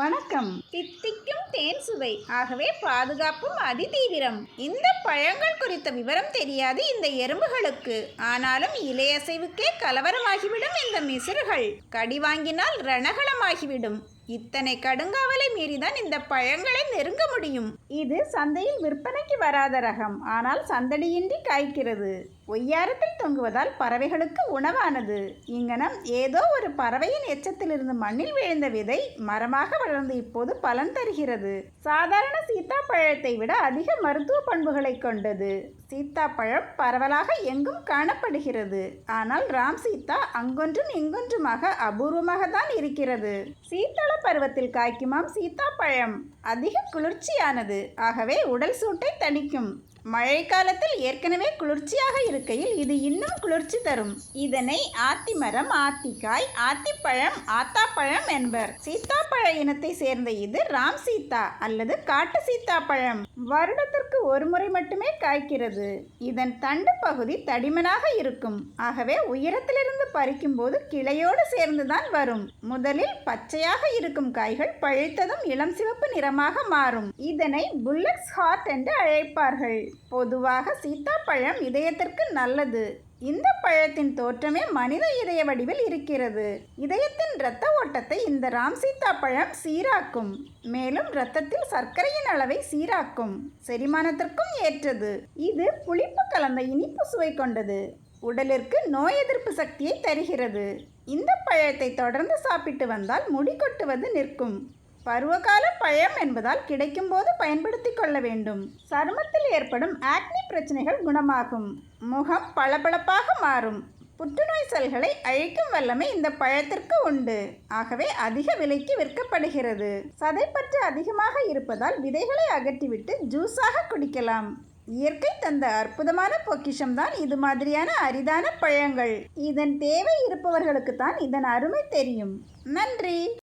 வணக்கம். தித்திக்கும் தேன் சுவை ஆகவே பாதுகாப்பும் அதிதீவிரம். இந்த பழங்கள் குறித்த விவரம் தெரியாது இந்த எறும்புகளுக்கு. ஆனாலும் இலையசைவுக்கே கலவரமாகிவிடும் இந்த மிசிறுகள். கடி வாங்கினால் ரணகளமாகிவிடும் இத்தனை கடுங்காவலை மீறிதான் இந்த பழங்களை நெருங்க முடியும். இது சந்தையில் விற்பனைக்கு வராத ரகம். ஆனால் சந்தடியின்றி காய்க்கிறது. ஒய்யாரத்தில் தொங்குவதால் பறவைகளுக்கு உணவானது. இங்கனம் ஏதோ ஒரு பறவையின் எச்சத்திலிருந்து மண்ணில் விழுந்த விதை மரமாக வளர்ந்து இப்போது பலன் தருகிறது. சாதாரண சீத்தாப்பழத்தை விட அதிக மருத்துவ பண்புகளை கொண்டது. சீத்தாப்பழம் பரவலாக எங்கும் காணப்படுகிறது. ஆனால் ராம் சீதா அங்கொன்றும் இங்கொன்றுமாக அபூர்வமாக தான் இருக்கிறது. சீத்தள பருவத்தில் காய்க்குமாம் சீத்தாப்பழம். அதிக குளிர்ச்சியானது. ஆகவே உடல் சூட்டை தணிக்கும். மழைக்காலத்தில் ஏற்கனவே குளிர்ச்சியாக இருக்கையில் இது இன்னும் குளிர்ச்சி தரும். இதனை ஆத்திமரம் ஆத்திக்காய் ஆத்திப்பழம் ஆத்தாப்பழம் என்பர். சீத்தாப்பழ இனத்தை சேர்ந்த இது ராம் சீதா அல்லது காட்டு சீத்தாப்பழம். வருடத்திற்கு ஒரு முறை மட்டுமே காய்க்கிறது. இதன் தண்டு பகுதி தடிமனாக இருக்கும். ஆகவே உயரத்திலிருந்து பறிக்கும் போது கிளையோடு சேர்ந்துதான் வரும். முதலில் பச்சையாக இருக்கும் காய்கள் பழுத்ததும் இளம் சிவப்பு நிறமாக மாறும். இதனை புல்லட்ஸ் ஹார்ட் என்று அழைப்பார்கள். பொதுவாக சீத்தாப்பழம் இதயத்திற்கு நல்லது. இந்த பழத்தின் தோற்றமே மனித இதய வடிவில் இருக்கிறது. இதயத்தின் இரத்த ஓட்டத்தை இந்த ராம் சீத்தாப்பழம் சீராக்கும். மேலும் இரத்தத்தில் சர்க்கரையின் அளவை சீராக்கும். செரிமானத்திற்கும் ஏற்றது. இது புளிப்பு கலந்த இனிப்பு சுவை கொண்டது. உடலிற்கு நோய் எதிர்ப்பு சக்தியை தருகிறது. இந்த பழத்தை தொடர்ந்து சாப்பிட்டு வந்தால் முடி கொட்டுவது நிற்கும். பருவகால பழம் என்பதால் கிடைக்கும்போது பயன்படுத்தி கொள்ள வேண்டும். சருமத்தில் ஏற்படும் ஆக்னி பிரச்சனைகள் குணமாகும். முகம் பளபளப்பாக மாறும். புற்றுநோய் செல்களை அழிக்கும் வல்லமை இந்த பழத்திற்கு உண்டு. ஆகவே அதிக விலைக்கு விற்கப்படுகிறது. சதைப்பற்று அதிகமாக இருப்பதால் விதைகளை அகற்றிவிட்டு ஜூஸாக குடிக்கலாம். இயற்கை தந்த அற்புதமான பொக்கிஷம்தான் இது மாதிரியான அரிதான பழங்கள் இதன் தேவை இருப்பவர்களுக்கு தான் இதன் அருமை தெரியும். நன்றி!